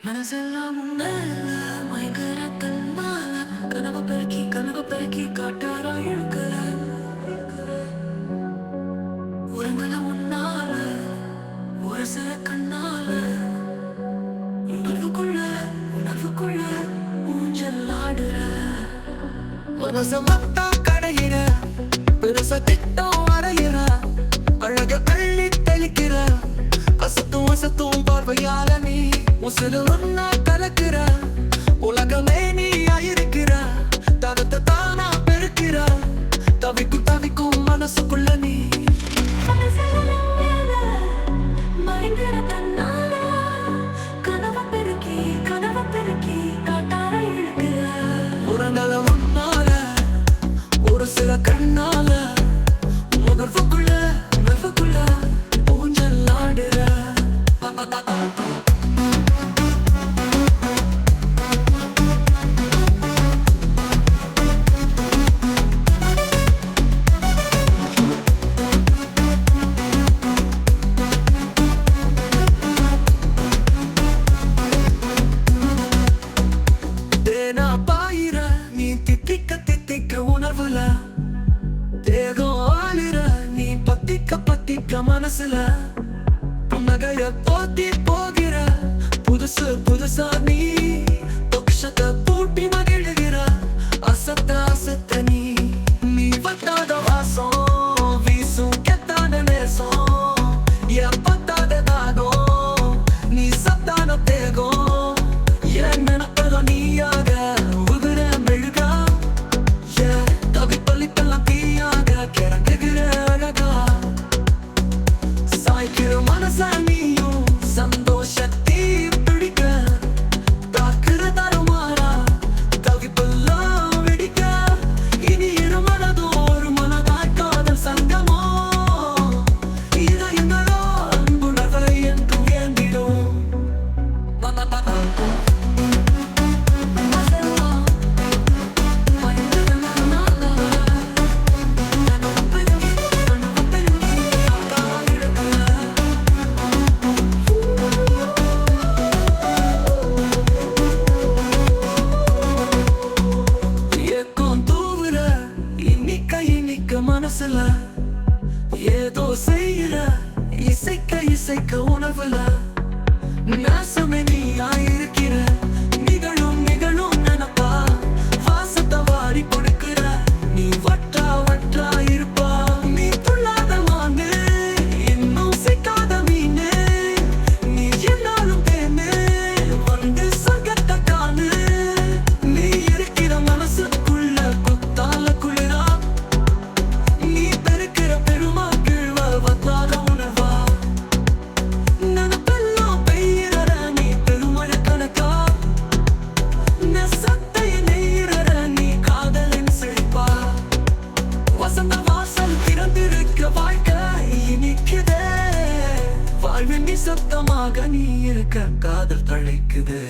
மனசெல்லாம் மயக்கிற தன்மா கனவு பெருக்கி கனவு பெருக்கி காட்டாரா இழுக்கிற உரங்கள உன்னால ஒரு சில கண்ணால உணர்வுக்குள்ள உணர்வுக்குள்ள ஊஞ்சல் ஆடுற மனச மத்தா கடையிற பெருச திட்டம் காற்றிலும் நான் கலக்கிற. உலகமே நீயா தானா பெருக்கிற. தவிக்கும் தவிக்கும் மனசுக்குள்ள மனசுல புன்னகைய போத்தி போகிற. புதுசு புதுசா நீ பொக்ஷத்தை பூட்டி மகிழுகிற. அசத்த அசத்த நீ நீ வட்டாத வாசம். ஏதோ செய்யற இசைக்க இசைக்க உணவுல நாசமே நீ ஆயிருக்கிற சத்தமாக நீ இருக்க காதல் தழைக்குது.